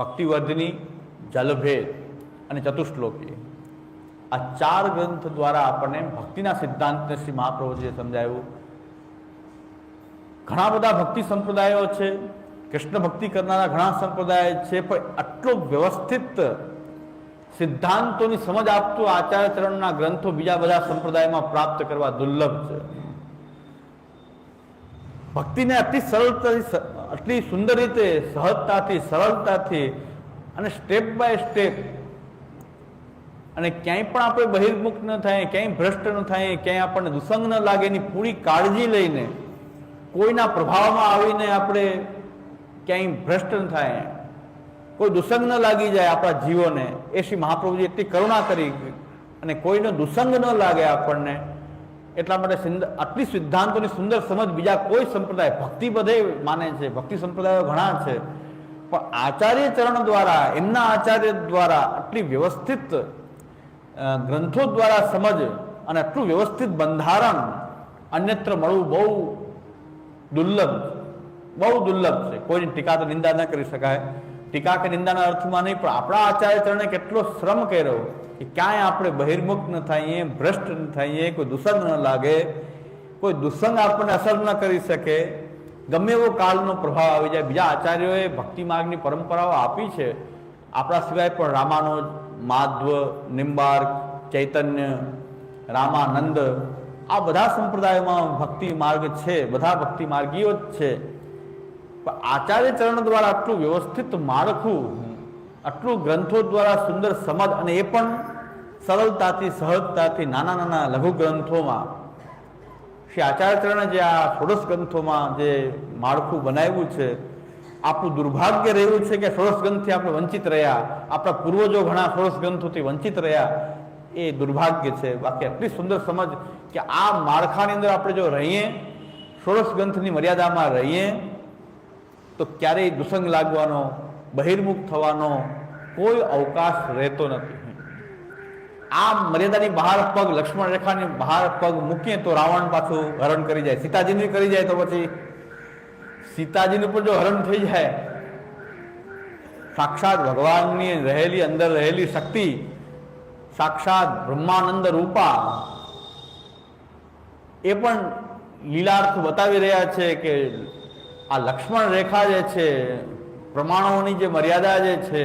ભક્તિવર્ધિની જલભેદ અને ચતુશ્લોકી આ ચાર ગ્રંથ દ્વારા આપણને ભક્તિના સિદ્ધાંતને શ્રી મહાપ્રભુજીએ સમજાવ્યું. ઘણા બધા ભક્તિ સંપ્રદાયો છે, કૃષ્ણ ભક્તિ કરનારા ઘણા સંપ્રદાય છે, પણ આટલો વ્યવસ્થિત સિદ્ધાંતોની સમજ આપતું આચાર્યચરણના ગ્રંથો બીજા બધા સંપ્રદાયમાં પ્રાપ્ત કરવા દુર્લભ છે. ભક્તિને અતિ સરળતાથી આટલી સુંદર રીતે સહજતાથી, સરળતાથી અને સ્ટેપ બાય સ્ટેપ અને ક્યાંય પણ આપણે બહિર્મુખ ન થાય, ક્યાંય ભ્રષ્ટ ન થાય, ક્યાંય આપણને દુસંગ ન લાગે એની પૂરી કાળજી લઈને, કોઈના પ્રભાવમાં આવીને આપણે ક્યાંય ભ્રષ્ટ ન થાય, કોઈ દુસંગ ન લાગી જાય આપણા જીવોને, એ શ્રી મહાપ્રભુજી એટલી કરુણા કરી અને કોઈનો દુસંગ ન લાગે આપણને એટલા માટે આટલી સિદ્ધાંતોની સુંદર સમજ બીજા કોઈ સંપ્રદાય, ભક્તિ બધે માને છે, ભક્તિ સંપ્રદાયો ઘણા છે. પણ આચાર્ય ચરણ દ્વારા, એમના આચાર્ય દ્વારા આટલી વ્યવસ્થિત ગ્રંથો દ્વારા સમજ અને આટલું વ્યવસ્થિત બંધારણ અન્યત્ર મળવું બહુ દુર્લભ બહુ દુર્લભ છે. કોઈની ટીકા તો નિંદા ન કરી શકાય. ટીકા કે નિંદાના અર્થમાં નહીં, પણ આપણા આચાર્ય ચરણે કેટલો શ્રમ કર્યો. કે ક્યાંય આપણે બહિર્મુખ ન થઈએ, ભ્રષ્ટ ન થઈએ, કોઈ દુસંગ ન લાગે, કોઈ દુસંગ આપણને અસર ન કરી શકે, ગમે એવો કાળનો પ્રભાવ આવી જાય. બીજા આચાર્યોએ ભક્તિ માર્ગની પરંપરાઓ આપી છે. આપણા સિવાય પણ રામાનુજ, માધવ, નિંબાર્ક, ચૈતન્ય, રામાનંદ, આ બધા સંપ્રદાયોમાં ભક્તિ માર્ગ છે. બધા ભક્તિ માર્ગીઓ જ છે. પણ આચાર્ય ચરણ દ્વારા આટલું વ્યવસ્થિત માળખું, આટલું ગ્રંથો દ્વારા સુંદર સમજ અને એ પણ સરળતાથી સહજતાથી નાના નાના લઘુ ગ્રંથોમાં, શ્રી આચાર્યચરણે જે આ ષોડશ ગ્રંથોમાં જે માળખું બનાવ્યું છે, આપણું દુર્ભાગ્ય રહ્યું છે કે ષોડશ ગ્રંથથી આપણે વંચિત રહ્યા, આપણા પૂર્વજો ઘણા ષોડશ ગ્રંથોથી વંચિત રહ્યા, એ દુર્ભાગ્ય છે. બાકી એટલી સુંદર સમજ કે આ માળખાની અંદર આપણે જો રહીએ ષોડશ ગ્રંથની મર્યાદામાં રહીએ, તો ક્યારેય દુસંગ લાગવાનો, બહિર્મુખ થવાનો કોઈ અવકાશ રહેતો નથી. આ મર્યાદાની બહાર પગ, લક્ષ્મણ રેખાની બહાર પગ મૂકીએ તો રાવણ પાછું હરણ કરી જાય. સીતાજીને કરી જાય તો પછી સીતાજીનું પણ જો હરણ થઈ જાય, સાક્ષાત ભગવાનની રહેલી અંદર રહેલી શક્તિ, સાક્ષાત બ્રહ્માનંદ રૂપા, એ પણ લીલાર્થ બતાવી રહ્યા છે કે આ લક્ષ્મણ રેખા જે છે, પ્રમાણોની જે મર્યાદા જે છે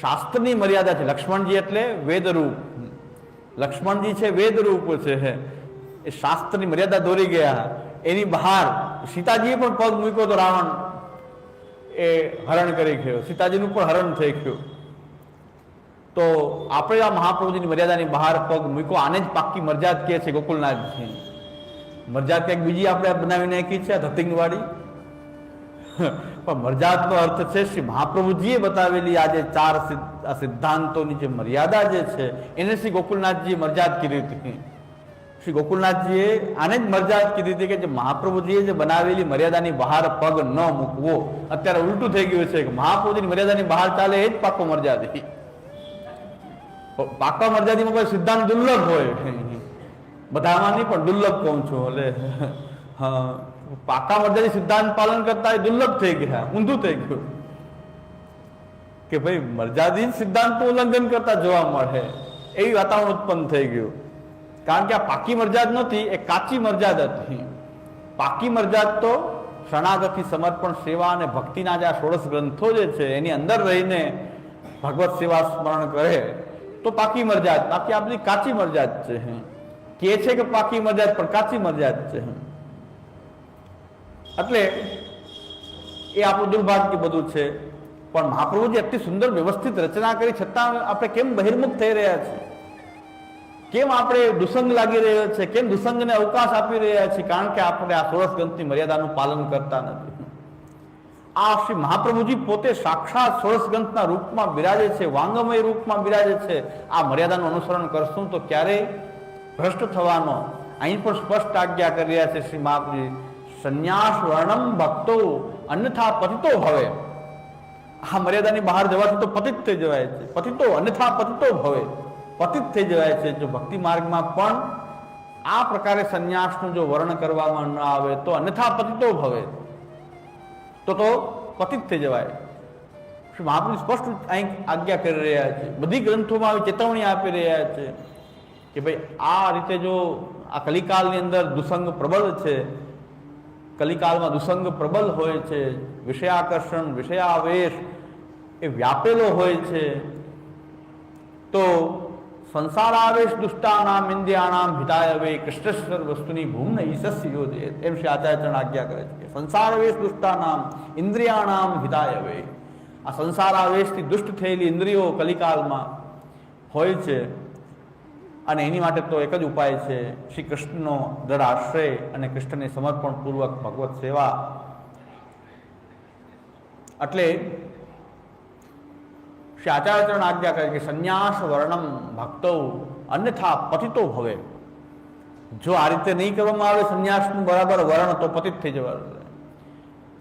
શાસ્ત્રની મર્યાદા છે. લક્ષ્મણજી એટલે વેદરૂપ. લક્ષ્મણજી છે, વેદરૂપ છે. એ શાસ્ત્રની મર્યાદા દોરી ગયા. એની બહાર સીતાજીએ પણ પગ મૂક્યો તો રાવણ એ હરણ કરી ગયો. સીતાજીનું પણ હરણ થઈ ગયું. તો આપણે આ મહાપ્રભુજીની મર્યાદાની બહાર પગ મૂક્યો. આને જ પાક્કી મર્યાદ કહે છે ગોકુલનાથજી. મર્યાદ કંઈક બીજી આપણે બનાવી નાખી છે ધતિંગવાળી? પણ મરજાતનો અર્થ છે, શ્રી મહાપ્રભુજીએ બતાવેલી આ જે ચાર સિદ્ધાંતોની જે મર્યાદા જે છે, એને શ્રી ગોકુલનાથજીએ મરજાત કીધી હતી. શ્રી ગોકુલનાથજીએ આને જ મરજાત કીધી હતી કે જે મહાપ્રભુજીએ જે બનાવેલી મર્યાદાની બહાર પગ ન મૂકવો. અત્યારે ઉલટું થઈ ગયું છે કે મહાપ્રભુજીની મર્યાદાની બહાર ચાલે એ જ પાકો મર્યાદી. પાકા મર્યાદીમાં કોઈ સિદ્ધાંત દુર્લભ હોય. બધામાં નહીં, પણ દુર્લભ કહું છું એટલે હા. પાકા મરજાની સિદ્ધાંત પાલન કરતા એ દુર્લભ થઈ ગયા, ઊંધું થઈ ગયું. કે ભાઈ મર્યાદિત સિદ્ધાંતનું ઉલ્લંઘન કરતા જોવા મળે, એવી વાતાવરણ ઉત્પન્ન થઈ ગયું. કારણ કે આ પાકી મરજાદ નહોતી, એ કાચી મર્યાદ હતી. પાકી મરજાદ તો શરણાગતિ, સમર્પણ, સેવા અને ભક્તિના જે આ ષોડશ ગ્રંથો જે છે, એની અંદર રહીને ભગવત સેવા સ્મરણ કરે, તો પાકી મરજાદ, બાકી આ બધી કાચી મર્યાદ છે. કે છે કે પાકી મર્યાદ પણ કાચી મર્યાદ છે. એટલે એ આપણું દુર્ભાગ્ય બધું છે. પણ મહાપ્રભુજી એટલી સુંદર વ્યવસ્થિત રચના કરી છતાં આપણે કેમ બહિર્મુખ થઈ રહ્યા છીએ? કેમ આપણે દુસંગ લાગી રહ્યો છે? કેમ દુસંગને અવકાશ આપી રહ્યા છીએ? કારણ કે આપણે આ સોળસ ગ્રંથની મર્યાદાનું પાલન કરતા નથી. આ શ્રી મહાપ્રભુજી પોતે સાક્ષાત સોળસ ગ્રંથના રૂપમાં બિરાજે છે, વાંગમય રૂપમાં બિરાજે છે. આ મર્યાદાનું અનુસરણ કરશું તો ક્યારેય ભ્રષ્ટ થવાનો, અહીં પણ સ્પષ્ટ આજ્ઞા કરી રહ્યા છે શ્રી મહાપ્રભુજી. સંન્યાસ વર્ણમ ભક્તો, અન્યથા પતિતો ભવે. આ મર્યાદાની બહાર જવાથી તો પતિત થઈ જવાય છે. પતિતો, અન્યથા પતિતો ભવે. પતિત થઈ જવાય છે. જો ભક્તિ માર્ગમાં પણ આ પ્રકારે સંન્યાસનું જો વર્ણન કરવામાં ન આવે, તો અન્યથા પતિતો ભવે. તો તો પતિત થઈ જવાય. શ્રી મહાપ્રભુ સ્પષ્ટ અહીં આજ્ઞા કરી રહ્યા છે. બધી ગ્રંથોમાં આવી ચેતવણી આપી રહ્યા છે કે ભાઈ આ રીતે જો આ કલિકાલની અંદર દુસંગ પ્રબળ છે કલિકાલમાં દુસંગ પ્રબલ હોય છે, વિષયાકર્ષણ, વિષયાવેશ એ વ્યાપેલો હોય છે. તો સંસારાવેશ દુષ્ટાનામ ઇન્દ્રિયાણામ હિતાય વે કૃષ્ણેશ્વર વસ્તુની ભૂમને ઈશસ્ય યોજે એમ શ્રી આચાર્યચરણ આજ્ઞા કરે છે સંસારાવેશ દુષ્ટાનામ ઇન્દ્રિયાણામ હિતાય વે આ સંસારાવેશથી દુષ્ટ થયેલી ઇન્દ્રિયો કલિકાલમાં હોય છે. અને એની માટે તો એક જ ઉપાય છે શ્રી કૃષ્ણનો દ્રઢ આશ્રય અને કૃષ્ણને સમર્પણપૂર્વક ભગવત સેવા. એટલે શ્રી આચાર્યચરણ આજ્ઞા કરે કે સંન્યાસ વર્ણમ ભક્તો, અન્યથા પતિતો ભવે. જો આ રીતે નહીં કરવામાં આવે સંન્યાસનું બરાબર વર્ણ, તો પતિત થઈ જવાનું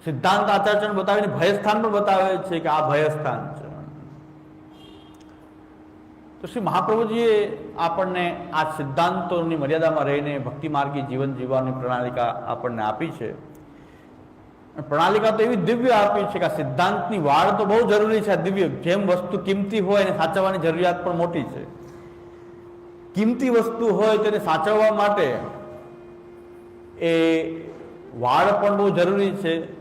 સિદ્ધાંત આચાર્યચરણ બતાવીને ભયસ્થાન પણ બતાવે છે કે આ ભયસ્થાન છે. તો શ્રી મહાપ્રભુજીએ આપણને આ સિદ્ધાંતોની મર્યાદામાં રહીને ભક્તિ માર્ગી જીવન જીવવાની પ્રણાલિકા આપણને આપી છે. પ્રણાલિકા તો એવી દિવ્ય આપી છે કે આ સિદ્ધાંતની વાળ તો બહુ જરૂરી છે દિવ્ય. જેમ વસ્તુ કિંમતી હોય એને સાચવવાની જરૂરિયાત પણ મોટી છે. કિંમતી વસ્તુ હોય તેને સાચવવા માટે એ વાળ પણ બહુ જરૂરી છે.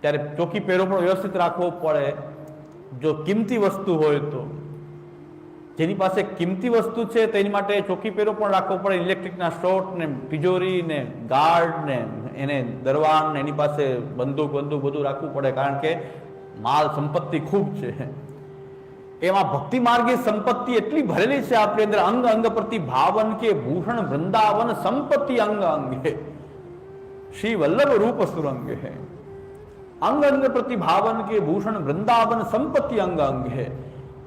ત્યારે ચોકી પહેરો પણ વ્યવસ્થિત રાખવો પડે. જો કિંમતી વસ્તુ હોય તો જેની પાસે કિંમતી વસ્તુ છે, તેની માટે ચોકી પેરો પણ રાખવો પડે. ઇલેક્ટ્રિકના શોર્ટ ને તિજોરી ને ગાર્ડ ને એને દરવાન ને એની પાસે બંદૂક બંદૂક બધું રાખવું પડે, કારણ કે માલ સંપત્તિ ખૂબ છે. એમાં ભક્તિ માર્ગી સંપત્તિ એટલી ભરેલી છે આપણી અંદર, અંગ અંગ પ્રતિ ભાવન કે ભૂષણ વૃંદાવન સંપત્તિ અંગ અંગે. શ્રી વલ્લભ રૂપ સુરંગે. અંગ અંગ પ્રતિ ભાવન કે ભૂષણ વૃંદાવન સંપત્તિ અંગ અંગે.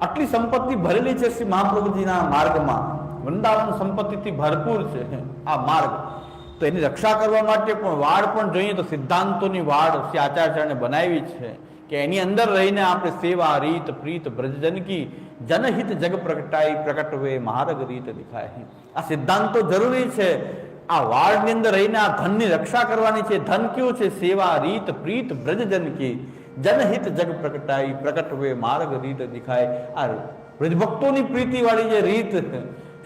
આટલી સંપત્તિ ભરેલી છે શ્રી મહાપ્રભુજીના માર્ગમાં. વૃંદાવન સંપત્તિથી ભરપૂર છે આ માર્ગ. તો એની રક્ષા કરવા માટે પણ વાડ પણ જોઈએ તો સિદ્ધાંતોની વાડ શ્રી આચાર્યને બનાવી છે કે એની અંદર રહીને આપણે સેવા, રીત, પ્રીત બ્રજજનકી જનહિત જગ પ્રગટાઈ પ્રકટવે માર્ગ રીત દેખાય. આ સિદ્ધાંતો જરૂરી છે. આ વાડની અંદર રહીને આ ધનની રક્ષા કરવાની છે. ધન કયું છે? સેવા, રીત, પ્રીત બ્રજજનકી જનહિત જગ પ્રગટાઈ પ્રકટ વે માર્ગ રીત દેખાય. આ બ્રજભક્તોની પ્રીતિવાળી જે રીત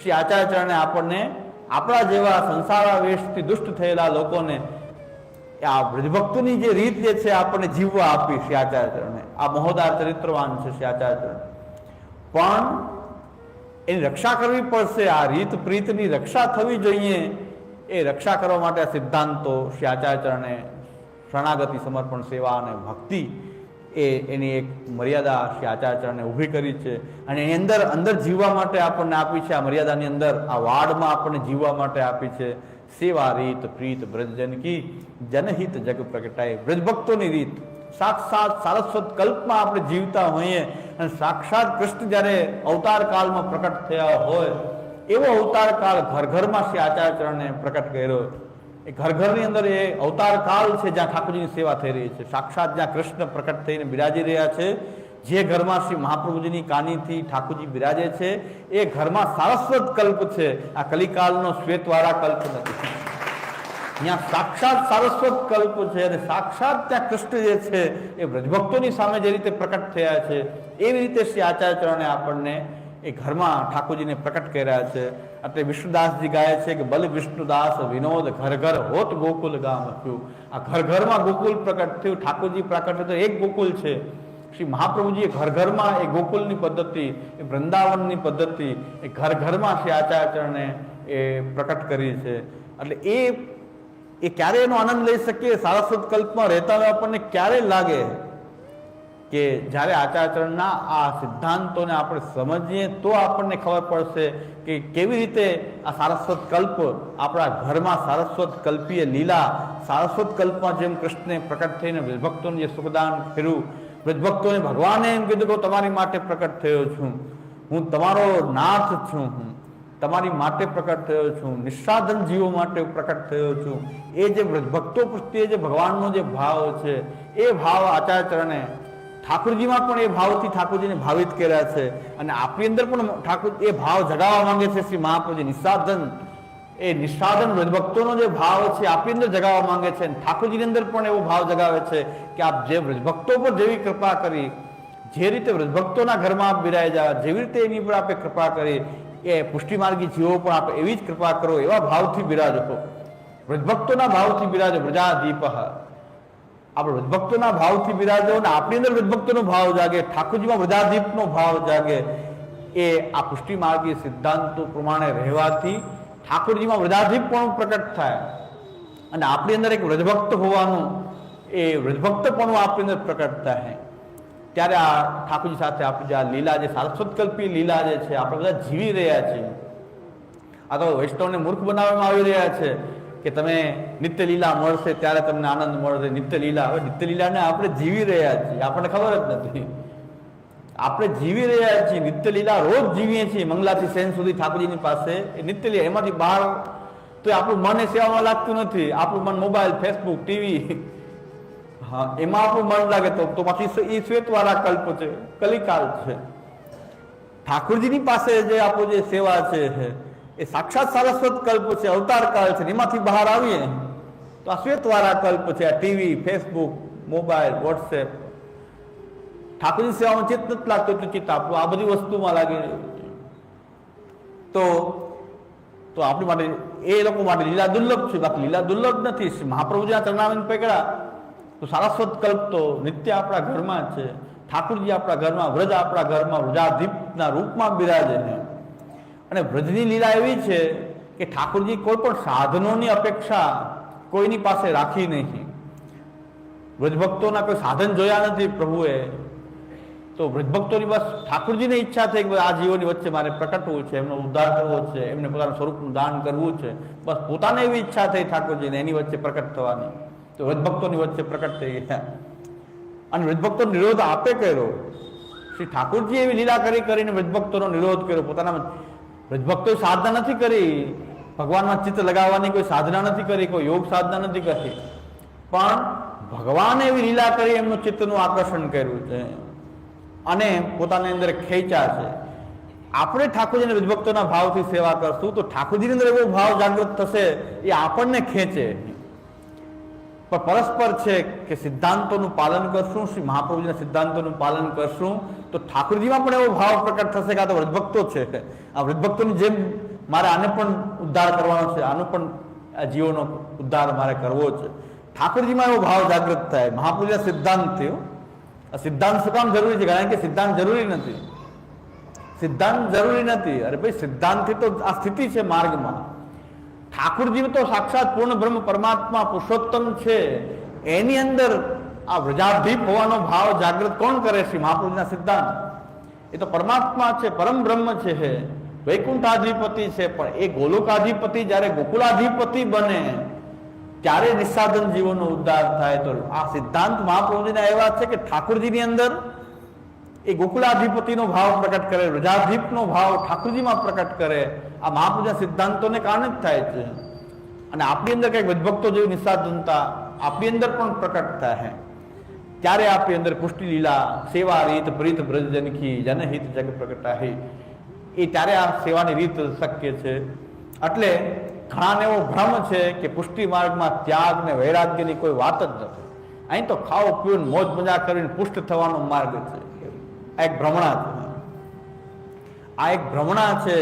શ્રી આચાર્યચરણે આપણને આપણા જેવા સંસારાવેશથી દુષ્ટ થયેલા લોકોને આ બ્રજભક્તોની જે રીત જે છે આપણને જીવવા આપી શ્રી આચાર્યચરણે. આ મહોદાર ચરિત્રવાન છે શ્રી આચાર્યચરણ. પણ એની રક્ષા કરવી પડશે, આ રીત પ્રીતની રક્ષા થવી જોઈએ એ રક્ષા કરવા માટે આ સિદ્ધાંતો શ્રી આચાર્યચરણે શરણાગતિ સમર્પણ સેવા અને ભક્તિ એ એની એક મર્યાદા શ્રી આચાર્યચરણે ઊભી કરી છે. અને એની અંદર અંદર જીવવા માટે આપણને આપી છે, આ મર્યાદાની અંદર, આ વાડમાં આપણને જીવવા માટે આપી છે. સેવા રીત, પ્રીત બ્રજજનકી જનહિત જગ પ્રગટાય. બ્રજભક્તોની રીત. સાક્ષાત સારસ્વત કલ્પમાં આપણે જીવતા હોઈએ અને સાક્ષાત કૃષ્ણ જ્યારે અવતાર કાળમાં પ્રકટ થયા હોય, એવો અવતાર કાળ ઘર ઘરમાં શ્રી આચાર્યચરણને પ્રકટ કર્યો. એ ઘર ઘરની અંદર એ અવતાર કાળ છે જ્યાં ઠાકોરજીની સેવા થઈ રહી છે. સાક્ષાત જ્યાં કૃષ્ણ પ્રકટ થઈને બિરાજી રહ્યા છે, જે ઘરમાં શ્રી મહાપ્રભુજીની કાનીથી ઠાકોરજી બિરાજે છે, એ ઘરમાં સારસ્વત કલ્પ છે. આ કલિકાલનો શ્વેતવાળા કલ્પ નથી. ત્યાં સાક્ષાત સારસ્વત કલ્પ છે અને સાક્ષાત ત્યાં કૃષ્ણ જે છે, એ વ્રજભક્તોની સામે જે રીતે પ્રકટ થયા છે, એવી રીતે શ્રી આચાર્યચરણે આપણને એ ઘરમાં ઠાકોરજીને પ્રકટ કર્યા છે. એટલે વિષ્ણુદાસજી ગાય છે કે બલ વિષ્ણુદાસ વિનોદ ઘર ઘર હોત ગોકુલ ગામ થયું. આ ઘર ઘરમાં ગોકુલ પ્રકટ થયું. ઠાકોરજી પ્રકટ થયું એક ગોકુલ છે. શ્રી મહાપ્રભુજીએ ઘર ઘરમાં એ ગોકુલની પદ્ધતિ, એ વૃંદાવનની પદ્ધતિ, એ ઘર ઘરમાં શ્રી આચાર્યચરણે એ પ્રકટ કરી છે. એટલે એ એ ક્યારે એનો આનંદ લઈ શકીએ. સારસ્વત કલ્પમાં રહેતા આપણને ક્યારે લાગે કે જ્યારે આચાર્યચરણના આ સિદ્ધાંતોને આપણે સમજીએ, તો આપણને ખબર પડશે કે કેવી રીતે આ સારસ્વત કલ્પ, આપણા ઘરમાં સારસ્વત કલ્પીય લીલા, સારસ્વત કલ્પમાં જેમ કૃષ્ણને પ્રકટ થઈને ભક્તોને જે સુખદાન કર્યું વિભક્તોને ભગવાને એમ કીધું કે તમારી માટે પ્રકટ થયો છું, હું તમારો નાથ છું, હું તમારી માટે પ્રકટ થયો છું નિસ્સાધન જીવો માટે પ્રકટ થયો છું. એ જે ભક્તો પ્રત્યે જે ભગવાનનો જે ભાવ છે, એ ભાવ આચાર્યચરણે ઠાકોરજીમાં પણ એ ભાવથી ઠાકોરજીને ભાવિત કર્યા છે અને આપણી અંદર પણ ઠાકોર એ ભાવ જગાવવા માંગે છે શ્રી મહાપ્રભુજી. નિસાધન, એ નિસાધન વ્રજભક્તોનો જે ભાવ છે આપણી અંદર જગાવવા માંગે છે અને ઠાકોરજીની અંદર પણ એવો ભાવ જગાવે છે કે આપ જે વ્રજભક્તો પર જેવી કૃપા કરી, જે રીતે વ્રજભક્તોના ઘરમાં આપ બિરાજા જેવી રીતે એની પર આપણે કૃપા કરી, એ પુષ્ટિમાર્ગી જીવો પણ આપણે એવી જ કૃપા કરો એવા ભાવથી બિરાજો વ્રજભક્તોના ભાવથી બિરાજો પ્રજાદીપ. આપણે વ્રજભક્તોના ભાવથી બિરાજો અને આપણી અંદર વ્રજભક્તોનો ભાવ જાગે, ઠાકોરજીમાં વ્રજાદીપનો ભાવ જાગે, એ આ પુષ્ટિમાર્ગીય સિદ્ધાંતો પ્રમાણે રહેવાથી ઠાકોરજીમાં વ્રજાદીપ પણ પ્રકટ થાય. અને આપણી અંદર એક વ્રજભક્ત હોવાનું, એ વ્રજભક્તપણું આપણી અંદર પ્રકટ થાય. ત્યારે આ ઠાકોરજી સાથે આપણે જે આ લીલા જે સારસ્વતકલ્પી લીલા જે છે, આપણે બધા જીવી રહ્યા છીએ. આ તો વૈષ્ણવને મૂર્ખ બનાવવામાં આવી રહ્યા છે. કે તમે નિત્ય લીલા મળશે ત્યારે તમને આનંદ મળશે. નિત્ય લીલા. હવે નિત્ય લીલાને આપણે જીવી રહ્યા છીએ. આપણને ખબર જ નથી. આપણે જીવી રહ્યા છીએ. નિત્ય લીલા રોજ જીવીએ છીએ. મંગલાથી સેન સુધી ઠાકોરજીની પાસે. એ નિત્ય લીલા. એમાંથી બહાર તો આપણું મન સેવામાં લાગતું નથી. આપણું મન મોબાઈલ, ફેસબુક, ટીવી. હા, એમાં આપણું મન લાગે તો તો પછી એ શ્વેતવાળા કલ્પ છે. કલિકાલ છે. ઠાકોરજીની પાસે જે આપણું જે સેવા છે એ સાક્ષાત સારસ્વત કલ્પ છે, અવતાર કાળ છે એમાંથી બહાર આવીએ, તો આ શ્વેતવાળા કલ્પ છે, આ TV, Facebook, mobile, WhatsApp. Thakorji સેવામાં ચિત્ત નથી લાગતું એટલું ચિત્ત આપણું, આ બધી વસ્તુમાં લાગી તો તો આપણી માટે, એ લોકો માટે લીલા દુર્લભ છે, બાકી લીલા દુર્લભ નથી. મહાપ્રભુજીના ચરણાવીન પકડા તો સારસ્વત કલ્પ તો નિત્ય આપણા ઘરમાં છે. ઠાકુરજી આપણા ઘરમાં, વ્રજ આપણા ઘરમાં, વ્રજાધીપના રૂપમાં બિરાજે અને વ્રજની લીલા એવી છે કે ઠાકુરજી કોઈ પણ સાધનોની અપેક્ષા કોઈની પાસે રાખી નહીં. વ્રજભક્તોના કોઈ સાધન જોયા નથી પ્રભુએ, તો વ્રજભક્તોની બસ ઠાકુરજીની ઈચ્છા થઈ કે આ જીવોની વચ્ચે મારે પ્રકટવું છે, એમનો ઉદ્ધાર કરવો છે, એમને પોતાના સ્વરૂપનું દાન કરવું છે. બસ પોતાને એવી ઈચ્છા થઈ ઠાકોરજીને, એની વચ્ચે પ્રકટ થવાની. તો વ્રજભક્તોની વચ્ચે પ્રકટ થઈ ગયા. અને વ્રજભક્તો નિરોધ આપે કર્યો. શ્રી ઠાકોરજી એવી લીલા કરી કરીને વ્રજભક્તોનો નિરોધ કર્યો. પોતાના વ્રજભક્તોએ સાધના નથી કરી. ભગવાનમાં ચિત્ત લગાવવાની કોઈ સાધના નથી કરી, કોઈ યોગ સાધના નથી કરી. પણ ભગવાને એવી લીલા કરી, એમનું ચિત્તનું આકર્ષણ કર્યું છે. અને પોતાની અંદર ખેંચા છે. આપણે ઠાકોરજીને રજભક્તોના ભાવથી સેવા કરશું, તો ઠાકોરજીની અંદર એવો ભાવ જાગૃત થશે, એ આપણને ખેંચે. પણ પરસ્પર છે કે સિદ્ધાંતોનું પાલન કરશું, શ્રી મહાપ્રભુજીના સિદ્ધાંતોનું પાલન કરશું, તો ઠાકોરજીમાં પણ એવો ભાવ પ્રકટ થશે કે આ તો વૃદ્ધભક્તો છે. આ વૃદ્ધભક્તોની જેમ મારે આને પણ ઉદ્ધાર કરવાનો છે, આનો પણ આ જીવોનો ઉદ્ધાર મારે કરવો છે. ઠાકોરજીમાં એવો ભાવ જાગૃત થાય. મહાપ્રભુજીના સિદ્ધાંત થયો આ સિદ્ધાંત શું કામ જરૂરી છે? કારણ કે સિદ્ધાંત જરૂરી નથી. સિદ્ધાંત જરૂરી નથી. અરે ભાઈ, સિદ્ધાંતથી તો આ સ્થિતિ છે માર્ગમાં. ઠાકુરજી તો સાક્ષાત પૂર્ણ બ્રહ્મ પરમાત્મા પુરુષોત્તમ છે એની અંદર આ વ્રજાધીપ હોવાનો ભાવ જાગૃત કોણ કરે છે મહાપુરુષના સિદ્ધાંત એ તો પરમાત્મા છે પરમ બ્રહ્મ છે વૈકુંઠાધિપતિ છે પણ એ ગોલોકાધિપતિ જ્યારે ગોકુલાધિપતિ બને ત્યારે નિસાધન જીવોનો ઉદ્ધાર થાય તો આ સિદ્ધાંત મહાપ્રભુજીના એવા છે કે ઠાકુરજીની અંદર એ ગોકુલાધિપતિનો ભાવ પ્રકટ કરે રજાધીપનો ભાવ ઠાકુરજીમાં પ્રકટ કરે, આ મહાપૂજા સિદ્ધાંતોને કારણે જ થાય છે. અને આપણી અંદર કંઈક વિભક્તો જેવી નિસ્સાધનતા આપણી અંદર પણ પ્રકટ થાય. ત્યારે આપણી અંદર પુષ્ટિ લીલા, સેવા રીત, પ્રીત બ્રજજનકી જનહિત, જગ પ્રગટાહી. એ ત્યારે આ સેવાની રીત શક્ય છે. એટલે ઘણાને એવો ભ્રમ છે કે પુષ્ટિ માર્ગમાં ત્યાગ ને વૈરાગ્યની કોઈ વાત જ નથી. અહીં તો ખાઓ પીવું મોજ મજા કરીને પુષ્ટ થવાનો માર્ગ છે. આ એક ભ્રમણા છે. આ એક ભ્રમણા છે,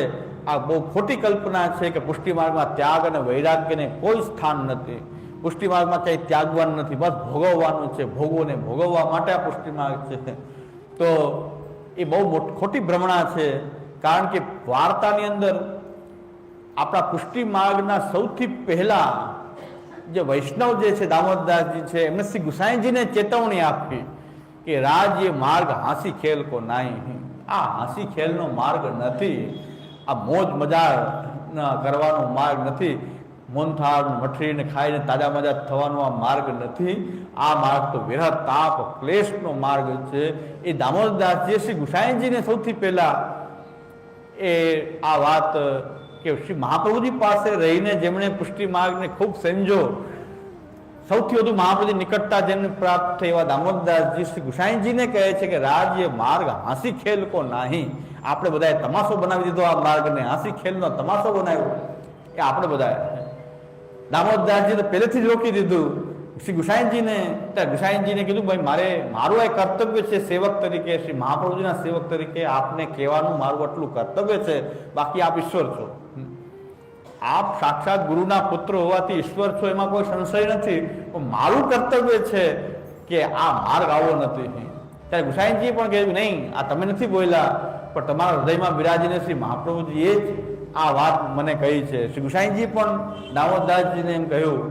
આ બહુ ખોટી કલ્પના છે કે પુષ્ટિ માર્ગમાં ત્યાગ અને વૈરાગ્યને કોઈ સ્થાન નથી. પુષ્ટિ માર્ગમાં ક્યાંય ત્યાગવાનું નથી, બસ ભોગવવાનું છે, ભોગવોને ભોગવવા માટે આ પુષ્ટિ માર્ગ છે. તો એ બહુ ખોટી ભ્રમણા છે, કારણ કે વાર્તાની અંદર આપણા પુષ્ટિ માર્ગના સૌથી પહેલા જે વૈષ્ણવ જે છે, દામોદરદાસજી છે, એમને શ્રી ગુસાઈજીને ચેતવણી આપી. કે રાજ એ માર્ગ હાંસી ખેલ કો નાઈ આ હાંસી ખેલનો માર્ગ નથી. આ મોજ મજા કરવાનો માર્ગ નથી. મોનથાળ મઠરીને ખાઈને તાજા મજા થવાનો આ માર્ગ નથી. આ માર્ગ તો વિરહ તાપ, ક્લેશનો માર્ગ છે. એ દામોદરદાસજી, શ્રી ગુસાઈજીને સૌથી પહેલા એ આ વાત કે શ્રી મહાપ્રભુજી પાસે રહીને જેમણે પુષ્ટિ માર્ગને ખૂબ સમજો સૌથી વધુ મહાપ્રભુજી નિકટતા જેમને પ્રાપ્ત થઈ એવા દામોદરદાસજી શ્રી ગુસાઈજીને કહે છે કે રાજ્ય માર્ગ હાંસી ખેલ કો નહીં. આપણે બધાએ તમાશો બનાવી દીધો આ માર્ગને. હાંસી ખેલનો તમાશો બનાવ્યો. એ આપણે બધાએ. દામોદરદાસજી તો પહેલેથી જ રોકી દીધું. શ્રી ગુસાઈજીને ત્યાં ગુસાઈજીને કીધું, ભાઈ, મારે, મારું આ કર્તવ્ય છે સેવક તરીકે. શ્રી મહાપ્રભુજીના સેવક તરીકે આપને કહેવાનું મારું આટલું કર્તવ્ય છે. બાકી આપ ઈશ્વર છો. આપ સાક્ષાત ગુરુના પુત્ર હોવાથી ઈશ્વર છો, એમાં કોઈ સંશય નથી. પણ મારું કર્તવ્ય છે કે આ માર્ગ આવો નથી. ત્યારે ગુસાઈનજી પણ કહેવું નહીં, આ તમે નથી બોલ્યા, પણ તમારા હૃદયમાં બિરાજીને શ્રી મહાપ્રભુજીએ જ આ વાત મને કહી છે. શ્રી ગુસાઈજી પણ દામોદાસજીને એમ કહ્યું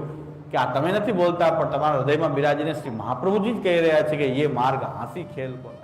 કે, આ તમે નથી બોલતા, પણ તમારા હૃદયમાં બિરાજીને શ્રી મહાપ્રભુજી જ કહી રહ્યા છે કે, એ માર્ગ હાંસી ખેલ પર